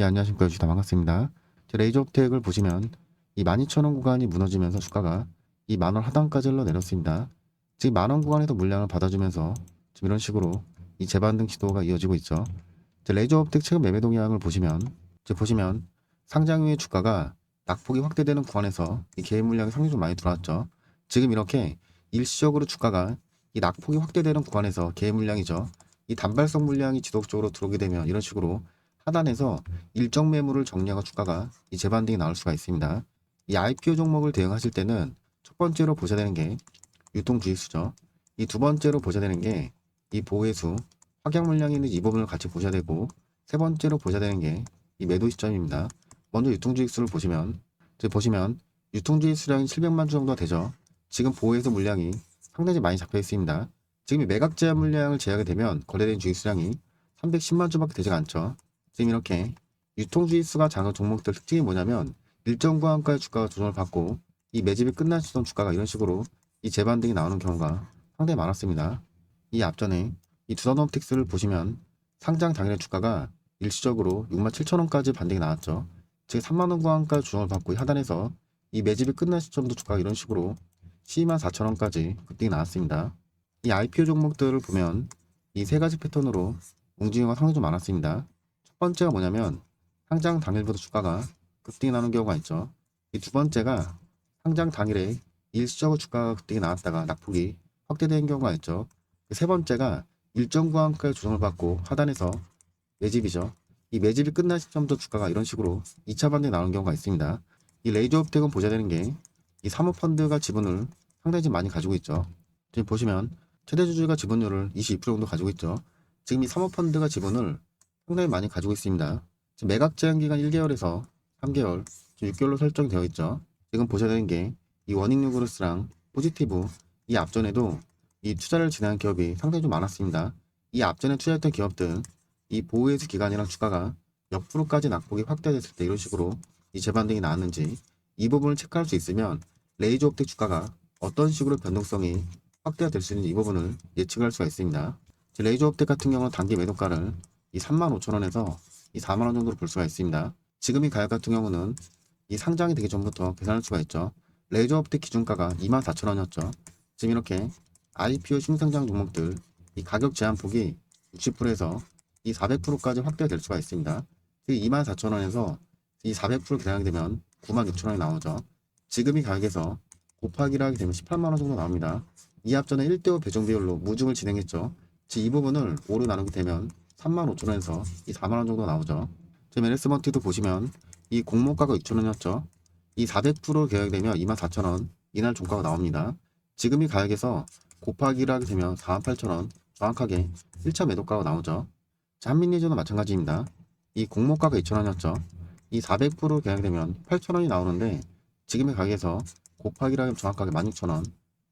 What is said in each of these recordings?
예, 안녕하십니까. 유시다 반갑습니다. 제 레이저 업텍을 보시면 이 12,000원 구간이 무너지면서 주가가 이 만원 하단까지 흘러내렸습니다. 지금 만원 구간에서 물량을 받아주면서 지금 이런 식으로 이 재반등 시도가 이어지고 있죠. 제 레이저 업텍 최근 매매 동향을 보시면 이제 보시면 상장 후에 주가가 낙폭이 확대되는 구간에서 이 개인 물량이 상당히 좀 많이 들어왔죠. 지금 이렇게 일시적으로 주가가 이 낙폭이 확대되는 구간에서 개인 물량이죠. 이 단발성 물량이 지속적으로 들어오게 되면 이런 식으로 하단에서 일정 매물을 정리하고 주가가 이 재반등이 나올 수가 있습니다. 이 IPO 종목을 대응하실 때는 첫 번째로 보셔야 되는 게 유통주의수죠. 이 두 번째로 보셔야 되는 게 이 보호해수, 확약 물량이 있는 이 부분을 같이 보셔야 되고 세 번째로 보셔야 되는 게 이 매도 시점입니다. 먼저 유통주의수를 보시면 이제 보시면 유통주의 수량이 700만 주 정도 되죠. 지금 보호해수 물량이 상당히 많이 잡혀 있습니다. 지금 이 매각 제한 물량을 제하게 되면 거래된 주의 수량이 310만 주밖에 되지가 않죠. 지금 이렇게 유통주의 수가 작은 종목들 특징이 뭐냐면 일정 구간까지 주가가 조정을 받고 이 매집이 끝난 시점 주가가 이런 식으로 이 재반등이 나오는 경우가 상당히 많았습니다. 이 앞전에 이 두산업틱스를 보시면 상장 당일의 주가가 일시적으로 6만 7천 원까지 반등이 나왔죠. 즉 3만 원 구간까지 조정을 받고 이 하단에서 이 매집이 끝난 시점도 주가가 이런 식으로 12만 4천 원까지 급등이 나왔습니다. 이 IPO 종목들을 보면 이 세 가지 패턴으로 움직임이 상당히 좀 많았습니다. 첫 번째가 뭐냐면 상장 당일부터 주가가 급등이 나는 경우가 있죠. 이 두 번째가 상장 당일에 일시적으로 주가가 급등이 나왔다가 낙폭이 확대된 경우가 있죠. 그세 번째가 일정 구간까지 조정을 받고 하단에서 매집이죠. 이 매집이 끝난 시점도 주가가 이런 식으로 2차 반등이 나오는 경우가 있습니다. 이 레이저 업텍은 보셔야 되는 게 이 사모펀드가 지분을 상당히 좀 많이 가지고 있죠. 지금 보시면 최대 주주가 지분율을 22% 정도 가지고 있죠. 지금 이 사모펀드가 지분을 상당히 많이 가지고 있습니다. 매각 제한 기간 1개월에서 3개월, 지금 6개월로 설정이 되어 있죠. 지금 보셔야 되는 게이 워닝뉴그루스랑 포지티브 이 앞전에도 이 투자를 진행한 기업이 상당히 좀 많았습니다. 이 앞전에 투자했던 기업들 이 보호해수 기간이랑 주가가 몇 프로까지 낙폭이 확대됐을 때 이런 식으로 이 재반등이 나왔는지 이 부분을 체크할 수 있으면 레이저 업텍 주가가 어떤 식으로 변동성이 확대가 될 수 있는지 이 부분을 예측할 수가 있습니다. 제 레이저 업텍 같은 경우는 단기 매도가를 이 35,000원에서 이 4만원 정도로 볼 수가 있습니다. 지금 이 가격 같은 경우는 이 상장이 되기 전부터 계산할 수가 있죠. 레이저 업텍 기준가가 24,000원이었죠. 지금 이렇게 IPO 신상장 종목들 이 가격 제한 폭이 60%에서 이 400%까지 확대될 수가 있습니다. 24,000원에서 이 400% 계산이 되면 96,000원이 나오죠. 지금 이 가격에서 곱하기를 하게 되면 18만원 정도 나옵니다. 이 앞전에 1대5 배정 비율로 무중을 진행했죠. 즉이 부분을 5로 나누게 되면 35,000원에서 이 4만원 정도 나오죠. 지금 LS먼티도 보시면 이 공모가가 6,000원이었죠. 이 400% 계약되면 24,000원 이날 종가가 나옵니다. 지금 이 가격에서 곱하기를 하게 되면 48,000원 정확하게 1차 매도가가 나오죠. 자, 한민리저도 마찬가지입니다. 이 공모가가 2,000원이었죠. 이 400% 계약되면 8,000원이 나오는데 지금의 가격에서 곱하기를 하면 정확하게 16,000원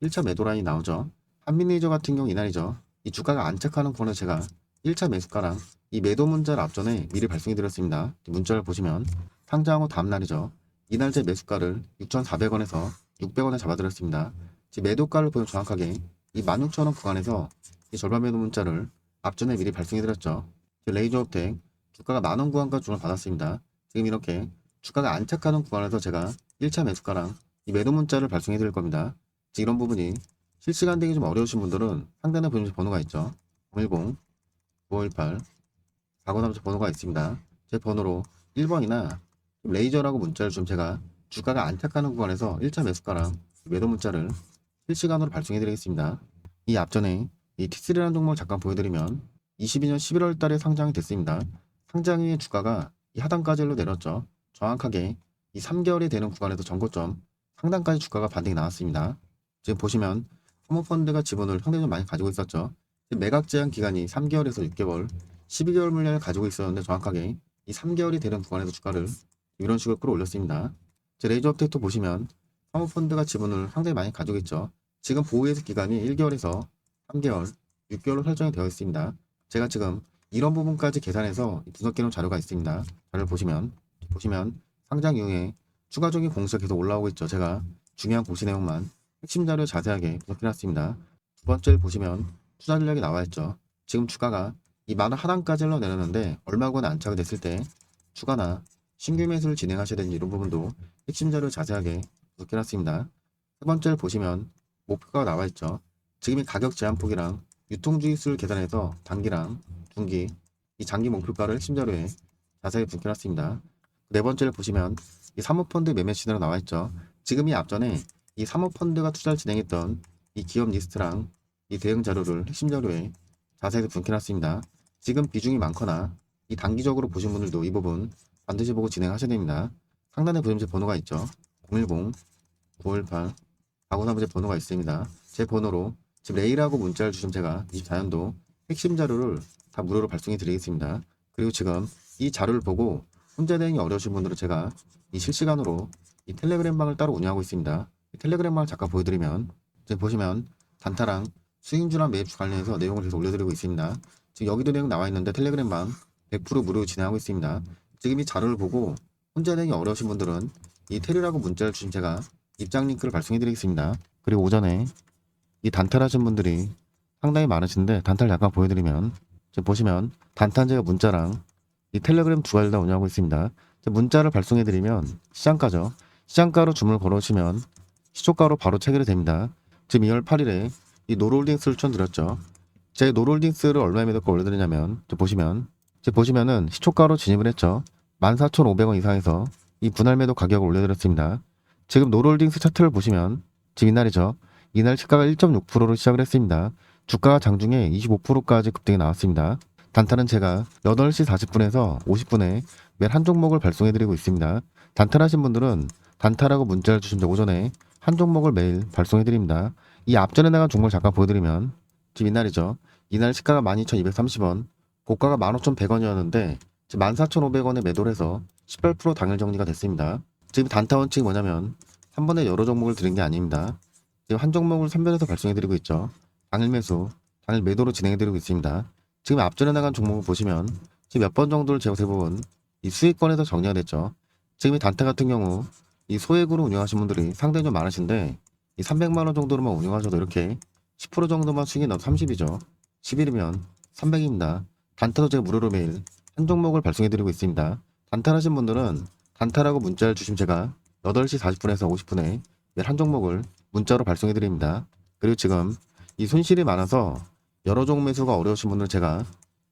1차 매도 라인이 나오죠. 한민리저 같은 경우 이날이죠. 이 주가가 안착하는 구간에 제가 1차 매수가랑 이 매도 문자를 앞전에 미리 발송해 드렸습니다. 문자를 보시면 상장 후 다음날이죠. 이날 제 매수가를 6,400원에서 600원에 잡아드렸습니다. 제 매도가를 보면 정확하게 이 16,000원 구간에서 이 절반 매도 문자를 앞전에 미리 발송해 드렸죠. 레이저 업텍 주가가 만원 구간까지 주문을 받았습니다. 지금 이렇게 주가가 안착하는 구간에서 제가 1차 매수가랑 이 매도 문자를 발송해 드릴 겁니다. 즉 이런 부분이 실시간 되기 좀 어려우신 분들은 상단에 보이는 번호가 있죠. 010 518 4930 번호가 있습니다. 제 번호로 1번이나 레이저라고 문자를 좀 제가 주가가 안착하는 구간에서 1차 매수가랑 매도 문자를 실시간으로 발송해 드리겠습니다. 이 앞전에 이 T3라는 종목을 잠깐 보여드리면 22년 11월 달에 상장이 됐습니다. 상장 후에 주가가 이 하단까지 로 내렸죠. 정확하게 이 3개월이 되는 구간에서 전고점 상단까지 주가가 반등이 나왔습니다. 지금 보시면 사모펀드가 지분을 상당히 좀 많이 가지고 있었죠. 매각 제한 기간이 3개월에서 6개월, 12개월 물량을 가지고 있었는데 정확하게 이 3개월이 되는 구간에서 주가를 이런 식으로 끌어올렸습니다. 제 레이저 업데이트 보시면 사모펀드가 지분을 상당히 많이 가지고 있죠. 지금 보호해수 기간이 1개월에서 3개월, 6개월로 설정이 되어 있습니다. 제가 지금 이런 부분까지 계산해서 분석해놓은 자료가 있습니다. 자료를 보시면 보시면 상장 이후에 추가적인 공시가 계속 올라오고 있죠. 제가 중요한 공시 내용만 핵심 자료 자세하게 분석해놨습니다. 두 번째를 보시면 투자 전략이 나와 있죠. 지금 주가가 이 만 원 하단까지 흘러내렸는데 얼마 구간에 안착이 됐을 때 추가나 신규 매수를 진행하셔야 되는 이런 부분도 핵심 자료 자세하게 분석해놨습니다. 세 번째를 보시면 목표가 나와 있죠. 지금의 가격 제한폭이랑 유통주의수를 계산해서 단기랑 중기, 이 장기 목표가를 핵심 자료에 자세히 분석해놨습니다. 네 번째를 보시면 이 사모펀드 매매 시나리오 나와 있죠. 지금 이 앞전에 이 사모펀드가 투자를 진행했던 이 기업 리스트랑 이 대응 자료를 핵심 자료에 자세히 분석해놨습니다. 지금 비중이 많거나 이 단기적으로 보신 분들도 이 부분 반드시 보고 진행하셔야 됩니다. 상단에 보시면 제 번호가 있죠. 010 918 4930제 번호가 있습니다. 제 번호로 지금 레이라고 문자를 주시면 제가 24년도 핵심 자료를 다 무료로 발송해 드리겠습니다. 그리고 지금 이 자료를 보고 혼자 대응이 어려우신 분들은 제가 이 실시간으로 이 텔레그램 방을 따로 운영하고 있습니다. 이 텔레그램 방을 잠깐 보여드리면 지금 보시면 단타랑 수익주랑 매입주 관련해서 내용을 계속 올려드리고 있습니다. 지금 여기도 내용 나와 있는데 텔레그램 방 100% 무료로 진행하고 있습니다. 지금 이 자료를 보고 혼자 대응이 어려우신 분들은 이 테리라고 문자를 주시면 제가 입장 링크를 발송해 드리겠습니다. 그리고 오전에 이 단타를 하신 분들이 상당히 많으신데 단타를 잠깐 보여드리면 지금 보시면 단탄 제가 문자랑 이 텔레그램 두 가지를 다 운영하고 있습니다. 문자를 발송해 드리면 시장가죠. 시장가로 주문을 걸어오시면 시초가로 바로 체결이 됩니다. 지금 2월 8일에 이 노롤딩스를 추천드렸죠. 제 노롤딩스를 얼마에 매도가 올려드리냐면 보시면 지금 보시면은 시초가로 진입을 했죠. 14,500원 이상에서 이 분할 매도 가격을 올려드렸습니다. 지금 노롤딩스 차트를 보시면 지금 이날이죠. 이날 시가가 1.6%로 시작을 했습니다. 주가가 장중에 25%까지 급등이 나왔습니다. 단타는 제가 8시 40분에서 50분에 매일 한 종목을 발송해드리고 있습니다. 단타하신 분들은 단타라고 문자를 주시면 오전에 한 종목을 매일 발송해드립니다. 이 앞전에 나간 종목을 잠깐 보여드리면 지금 이날이죠. 이날 시가가 12,230원, 고가가 15,100원이었는데 지금 14,500원에 매도를 해서 18% 당일 정리가 됐습니다. 지금 단타 원칙이 뭐냐면 한 번에 여러 종목을 드린 게 아닙니다. 지금 한 종목을 선별해서 발송해드리고 있죠. 당일 매수, 당일 매도로 진행해드리고 있습니다. 지금 앞전에 나간 종목을 보시면 지금 몇 번 정도를 제가 대부분 이 수익권에서 정리가 됐죠. 지금 이 단타 같은 경우 이 소액으로 운영하신 분들이 상당히 좀 많으신데 이 300만 원 정도로만 운영하셔도 이렇게 10% 정도만 수익이 나도 30이죠. 10일이면 300입니다. 단타도 제가 무료로 매일 한 종목을 발송해드리고 있습니다. 단타하신 분들은 단타라고 문자를 주시면 제가 8시 40분에서 50분에 매일 한 종목을 문자로 발송해드립니다. 그리고 지금 이 손실이 많아서 여러 종 매수가 어려우신 분들 제가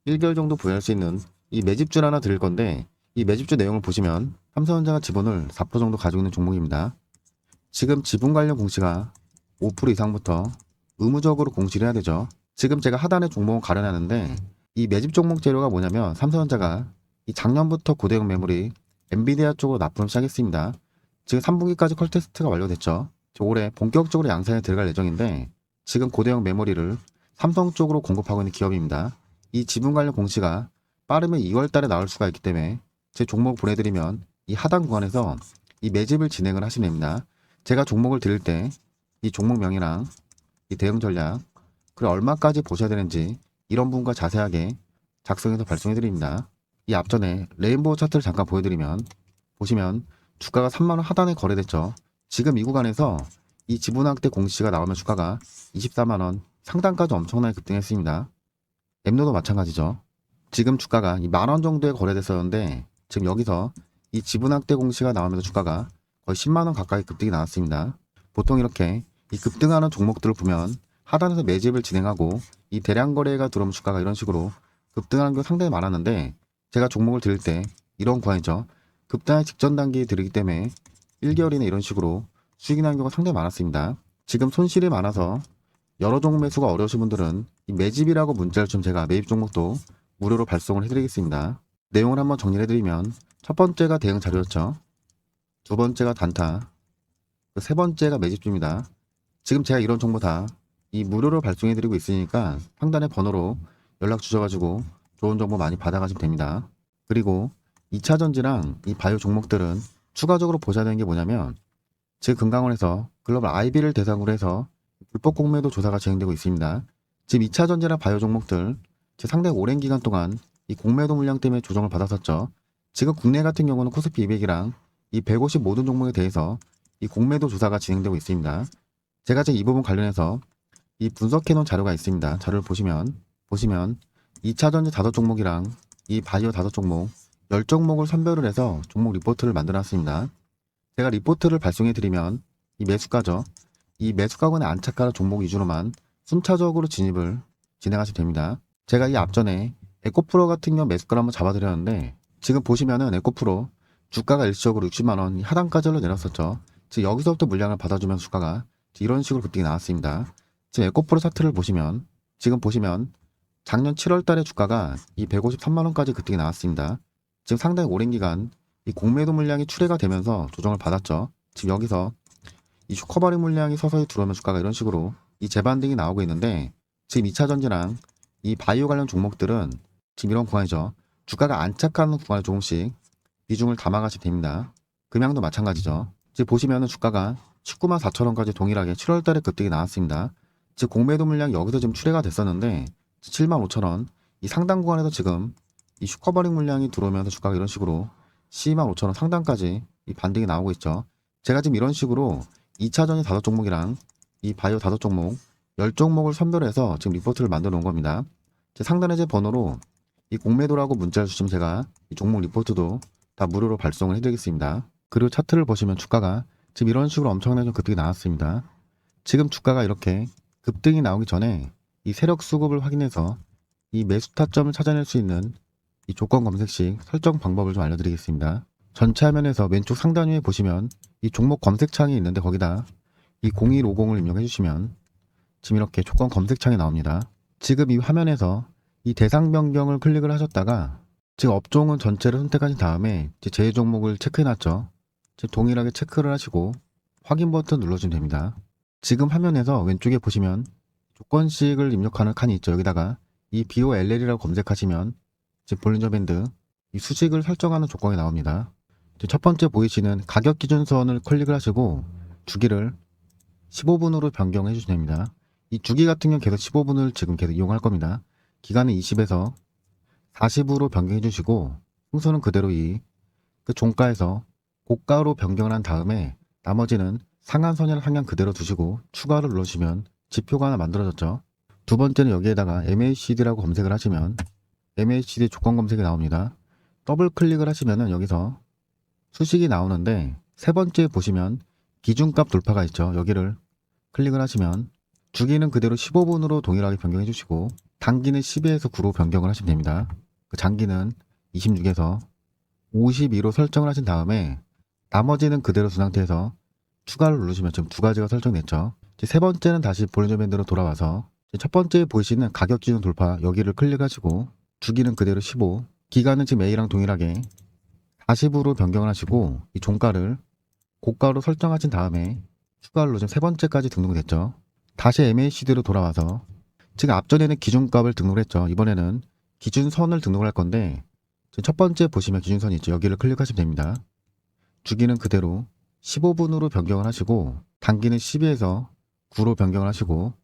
1개월 정도 보유할 수 있는 이 매집주 하나 드릴 건데 이 매집주 내용을 보시면 삼성전자가 지분을 4% 정도 가지고 있는 종목입니다. 지금 지분 관련 공시가 5% 이상부터 의무적으로 공시를 해야 되죠. 지금 제가 하단에 종목을 가려놨는데 이 매집 종목 재료가 뭐냐면 삼성전자가 이 작년부터 고대형 매물이 엔비디아 쪽으로 납품을 시작했습니다. 지금 3분기까지 컬 테스트가 완료됐죠. 올해 본격적으로 양산에 들어갈 예정인데 지금 고대형 메모리를 삼성 쪽으로 공급하고 있는 기업입니다. 이 지분 관련 공시가 빠르면 2월 달에 나올 수가 있기 때문에 제 종목 보내드리면 이 하단 구간에서 이 매집을 진행을 하시면 됩니다. 제가 종목을 드릴 때 이 종목명이랑 이 대응 전략 그리고 얼마까지 보셔야 되는지 이런 부분과 자세하게 작성해서 발송해 드립니다. 이 앞전에 레인보우 차트를 잠깐 보여드리면 보시면 주가가 3만원 하단에 거래됐죠. 지금 이 구간에서 이 지분학대 공시가 나오면 주가가 24만원 상단까지 엄청나게 급등했습니다. 엠노도 마찬가지죠. 지금 주가가 이 만원 정도에 거래됐었는데 지금 여기서 이 지분학대 공시가 나오면서 주가가 거의 10만원 가까이 급등이 나왔습니다. 보통 이렇게 이 급등하는 종목들을 보면 하단에서 매집을 진행하고 이 대량 거래가 들어오면 주가가 이런 식으로 급등하는 경우가 상당히 많았는데 제가 종목을 드릴 때 이런 구간이죠. 급등의 직전 단계에 들이기 때문에 1개월이나 이런 식으로 수익이 나는 경우가 상당히 많았습니다. 지금 손실이 많아서 여러 종목 매수가 어려우신 분들은 이 매집이라고 문자를 좀 제가 매입 종목도 무료로 발송을 해드리겠습니다. 내용을 한번 정리를 해드리면 첫 번째가 대응 자료였죠. 두 번째가 단타, 그세 번째가 매집주입니다. 지금 제가 이런 정보 다 이 무료로 발송해드리고 있으니까 상단의 번호로 연락 주셔가지고 좋은 정보 많이 받아가시면 됩니다. 그리고 2차 전지랑 이 바이오 종목들은 추가적으로 보셔야 되는 게 뭐냐면 지금 금강원에서 글로벌 IB를 대상으로 해서 불법 공매도 조사가 진행되고 있습니다. 지금 2차 전지랑 바이오 종목들 지금 상당히 오랜 기간 동안 이 공매도 물량 때문에 조정을 받았었죠. 지금 국내 같은 경우는 코스피 200이랑 이 150 모든 종목에 대해서 이 공매도 조사가 진행되고 있습니다. 제가 지금 이 부분 관련해서 이 분석해 놓은 자료가 있습니다. 자료를 보시면 보시면 2차 전지 다섯 종목이랑 이 바이오 다섯 종목 10종목을 선별을 해서 종목 리포트를 만들어 놨습니다. 제가 리포트를 발송해 드리면 이 매수가죠. 이 매수가군의 안착가는 종목 위주로만 순차적으로 진입을 진행하시면 됩니다. 제가 이 앞전에 에코프로 같은 경우 매수가를 한번 잡아드렸는데 지금 보시면은 에코프로 주가가 일시적으로 60만 원 하단까지로 내렸었죠. 즉 여기서부터 물량을 받아주면 주가가 이런 식으로 급등이 나왔습니다. 지금 에코프로 차트를 보시면 지금 보시면 작년 7월 달에 주가가 이 153만 원까지 급등이 나왔습니다. 지금 상당히 오랜 기간 이 공매도 물량이 출회가 되면서 조정을 받았죠. 지금 여기서 이 슈커버리 물량이 서서히 들어오면 주가가 이런 식으로 이 재반등이 나오고 있는데 지금 2차 전지랑 이 바이오 관련 종목들은 지금 이런 구간이죠. 주가가 안착하는 구간에 조금씩 비중을 담아가시면 됩니다. 금양도 마찬가지죠. 지금 보시면은 주가가 19만 4천 원까지 동일하게 7월 달에 급등이 나왔습니다. 즉 공매도 물량이 여기서 지금 출회가 됐었는데 7만 5천 원 이 상단 구간에서 지금 이 슈커버링 물량이 들어오면서 주가가 이런 식으로 12만 5천 원 상단까지 이 반등이 나오고 있죠. 제가 지금 이런 식으로 2차전이 다섯 종목이랑 이 바이오 다섯 종목 10종목을 선별해서 지금 리포트를 만들어 놓은 겁니다. 제 상단에 제 번호로 이 공매도라고 문자를 주시면 제가 이 종목 리포트도 다 무료로 발송을 해드리겠습니다. 그리고 차트를 보시면 주가가 지금 이런 식으로 엄청나게 급등이 나왔습니다. 지금 주가가 이렇게 급등이 나오기 전에 이 세력 수급을 확인해서 이 매수 타점을 찾아낼 수 있는 이 조건 검색식 설정 방법을 좀 알려드리겠습니다. 전체 화면에서 왼쪽 상단 위에 보시면 이 종목 검색창이 있는데 거기다 이 0150을 입력해 주시면 지금 이렇게 조건 검색창이 나옵니다. 지금 이 화면에서 이 대상 변경을 클릭을 하셨다가 지금 업종은 전체를 선택하신 다음에 이제 제 종목을 체크해 놨죠. 지금 동일하게 체크를 하시고 확인 버튼 눌러주면 됩니다. 지금 화면에서 왼쪽에 보시면 조건식을 입력하는 칸이 있죠. 여기다가 이 BOLL이라고 검색하시면 지금 볼린저 밴드 이 수식을 설정하는 조건이 나옵니다. 첫 번째 보이시는 가격 기준선을 클릭을 하시고 주기를 15분으로 변경해 주시면 됩니다. 이 주기 같은 경우 계속 15분을 지금 계속 이용할 겁니다. 기간은 20에서 40으로 변경해 주시고 순서는 그대로 이그 종가에서 고가로 변경을 한 다음에 나머지는 상한선이랑 상향 그대로 두시고 추가를 눌러주시면 지표가 하나 만들어졌죠. 두 번째는 여기에다가 MACD라고 검색을 하시면 MACD 조건 검색이 나옵니다. 더블 클릭을 하시면은 여기서 수식이 나오는데 세 번째 보시면 기준값 돌파가 있죠. 여기를 클릭을 하시면 주기는 그대로 15분으로 동일하게 변경해 주시고 단기는 12에서 9로 변경을 하시면 됩니다. 그 장기는 26에서 52로 설정을 하신 다음에 나머지는 그대로 둔 상태에서 추가를 누르시면 지금 두 가지가 설정됐죠. 세 번째는 다시 볼린저 밴드로 돌아와서 첫 번째 보이시는 가격 기준 돌파 여기를 클릭하시고 주기는 그대로 15 기간은 지금 A랑 동일하게 40으로 변경을 하시고 이 종가를 고가로 설정하신 다음에 추가를 누르시면 세 번째까지 등록이 됐죠. 다시 MACD로 돌아와서 지금 앞전에는 기준값을 등록을 했죠. 이번에는 기준선을 등록을 할 건데 첫 번째 보시면 기준선이 있죠. 여기를 클릭하시면 됩니다. 주기는 그대로 15분으로 변경을 하시고 단기는 12에서 9로 변경을 하시고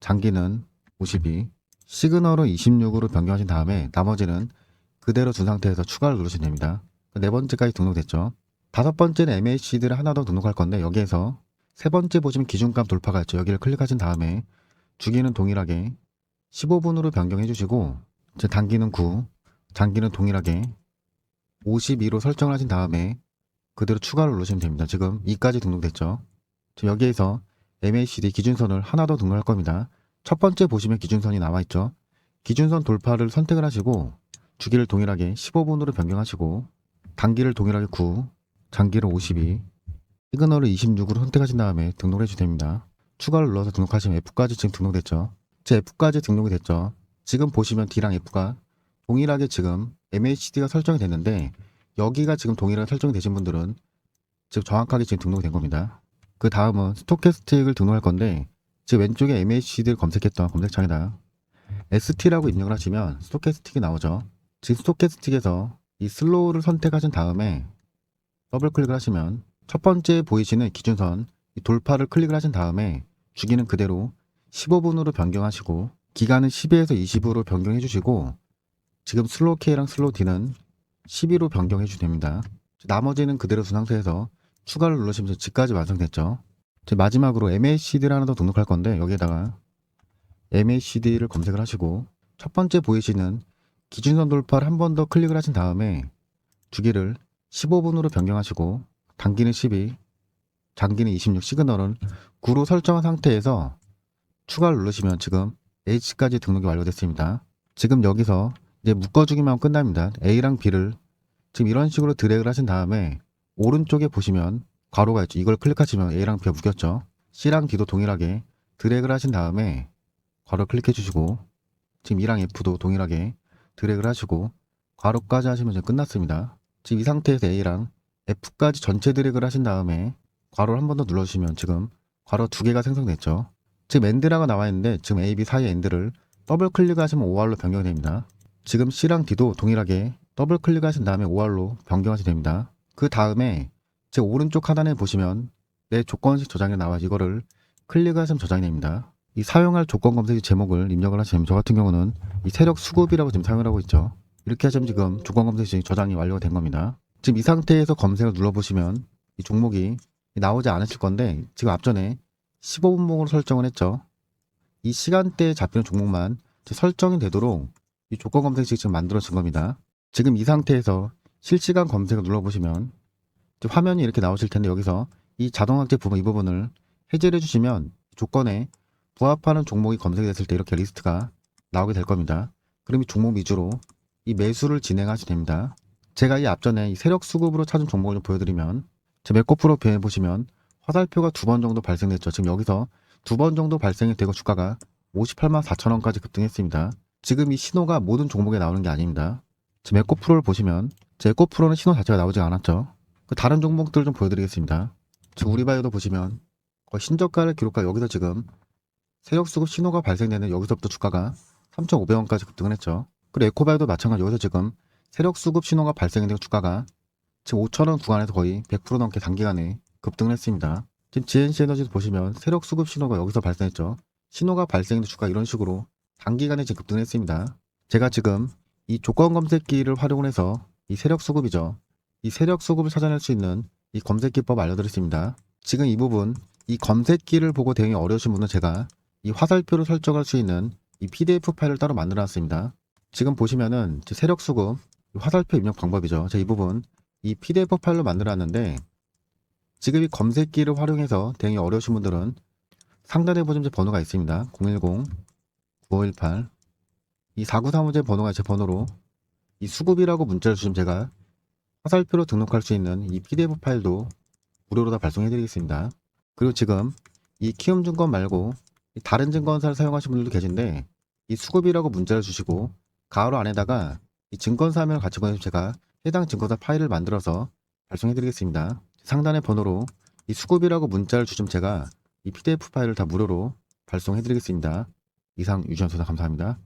장기는 52 시그널은 26으로 변경하신 다음에 나머지는 그대로 둔 상태에서 추가를 누르시면 됩니다. 네 번째까지 등록됐죠. 다섯 번째는 MACD를 하나 더 등록할 건데 여기에서 세 번째 보시면 기준값 돌파가 있죠. 여기를 클릭하신 다음에 주기는 동일하게 15분으로 변경해 주시고 이제 단기는 9, 장기는 동일하게 52로 설정을 하신 다음에 그대로 추가를 누르시면 됩니다. 지금 2까지 등록됐죠. 여기에서 MACD 기준선을 하나 더 등록할 겁니다. 첫 번째 보시면 기준선이 나와 있죠. 기준선 돌파를 선택을 하시고 주기를 동일하게 15분으로 변경하시고 단기를 동일하게 9, 장기를 52, 시그널을 26으로 선택하신 다음에 등록을 해주셔도 됩니다. 추가를 눌러서 등록하시면 F까지 지금 등록됐죠. 제 F까지 등록이 됐죠. 지금 보시면 D랑 F가 동일하게 지금 MACD가 설정이 됐는데 여기가 지금 동일하게 설정이 되신 분들은 지금 정확하게 지금 등록이 된 겁니다. 그 다음은 스토캐스틱을 등록할 건데 지금 왼쪽에 MACD를 검색했던 검색창에다 ST라고 입력을 하시면 스토캐스틱이 나오죠. 지금 스토캐스틱에서 이 슬로우를 선택하신 다음에 더블 클릭을 하시면 첫 번째 보이시는 기준선 이 돌파를 클릭을 하신 다음에 주기는 그대로 15분으로 변경하시고 기간은 12에서 20으로 변경해 주시고 지금 슬로우 K랑 슬로우 D는 12로 변경해 주시면 됩니다. 나머지는 그대로 둔 상태에서 추가를 누르시면 지까지 완성됐죠. 마지막으로 MACD를 하나 더 등록할 건데 여기에다가 MACD를 검색을 하시고 첫 번째 보이시는 기준선 돌파를 한 번 더 클릭을 하신 다음에 주기를 15분으로 변경하시고 단기는 12, 장기는 26 시그널은 9로 설정한 상태에서 추가를 누르시면 지금 H까지 등록이 완료됐습니다. 지금 여기서 이제 묶어주기만 하면 끝납니다. A랑 B를 지금 이런 식으로 드래그를 하신 다음에 오른쪽에 보시면 괄호가 있죠. 이걸 클릭하시면 A랑 B가 묶였죠. C랑 D도 동일하게 드래그를 하신 다음에 괄호 클릭해 주시고 지금 E랑 F도 동일하게 드래그를 하시고 괄호까지 하시면 이제 끝났습니다. 지금 이 상태에서 A랑 F까지 전체 드래그를 하신 다음에 괄호를 한 번 더 눌러주시면 지금 괄호 두 개가 생성됐죠. 지금 엔드라가 나와 있는데 지금 A, B 사이 엔드를 더블 클릭하시면 OR로 변경이 됩니다. 지금 C랑 D도 동일하게 더블 클릭하신 다음에 OR로 변경하시면 됩니다. 그 다음에 제 오른쪽 하단에 보시면 내 조건식 저장이 나와 이거를 클릭하시면 저장이 됩니다. 이 사용할 조건 검색 제목을 입력을 하시면 저 같은 경우는 이 세력 수급이라고 지금 사용을 하고 있죠. 이렇게 하시면 지금 조건 검색이 저장이 완료가 된 겁니다. 지금 이 상태에서 검색을 눌러보시면 이 종목이 나오지 않으실 건데 지금 앞전에 15분목으로 설정을 했죠. 이 시간대에 잡히는 종목만 설정이 되도록 이 조건 검색식 지금 만들어진 겁니다. 지금 이 상태에서 실시간 검색을 눌러보시면 화면이 이렇게 나오실 텐데 여기서 이 자동학제 부분 이 부분을 해제를 해주시면 조건에 부합하는 종목이 검색됐을 때 이렇게 리스트가 나오게 될 겁니다. 그럼 이 종목 위주로 이 매수를 진행하시면 됩니다. 제가 이 앞전에 이 세력 수급으로 찾은 종목을 좀 보여드리면 제 맥코 프로필에 보시면 화살표가 두 번 정도 발생됐죠. 지금 여기서 두 번 정도 발생이 되고 주가가 58만 4천 원까지 급등했습니다. 지금 이 신호가 모든 종목에 나오는 게 아닙니다. 지금 에코 프로를 보시면 제 에코 프로는 신호 자체가 나오지 않았죠. 그 다른 종목들 좀 보여드리겠습니다. 지금 우리바이오도 보시면 신저가를 기록하 여기서 지금 세력 수급 신호가 발생되는 여기서부터 주가가 3,500원까지 급등을 했죠. 그리고 에코바이오도 마찬가지 여기서 지금 세력 수급 신호가 발생되는 주가가 지금 5,000원 구간에서 거의 100% 넘게 단기간에 급등을 했습니다. 지금 GNC 에너지도 보시면 세력 수급 신호가 여기서 발생했죠. 신호가 발생된 주가 이런 식으로 단기간에 지금 급등을 했습니다. 제가 지금 이 조건 검색기를 활용을 해서 이 세력 수급이죠. 이 세력 수급을 찾아낼 수 있는 이 검색기법 알려드렸습니다. 지금 이 부분 이 검색기를 보고 대응이 어려우신 분은 제가 이 화살표를 설정할 수 있는 이 PDF 파일을 따로 만들어 놨습니다. 지금 보시면은 제 세력 수급 이 화살표 입력 방법이죠. 제가 이 부분 이 PDF 파일로 만들어 놨는데 지금 이 검색기를 활용해서 대응이 어려우신 분들은 상단에 보시면 제 번호가 있습니다. 010-9518 이 4935제 번호가 제 번호로 이 수급이라고 문자를 주시면 제가 화살표로 등록할 수 있는 이 PDF 파일도 무료로 다 발송해 드리겠습니다. 그리고 지금 이 키움 증권 말고 이 다른 증권사를 사용하시는 분들도 계신데 이 수급이라고 문자를 주시고 가로 안에다가 이 증권사 화면을 같이 보내주면 제가 해당 증권사 파일을 만들어서 발송해 드리겠습니다. 상단의 번호로 이 수급이라고 문자를 주시면 제가 이 PDF 파일을 다 무료로 발송해 드리겠습니다. 이상 유지연소사 감사합니다.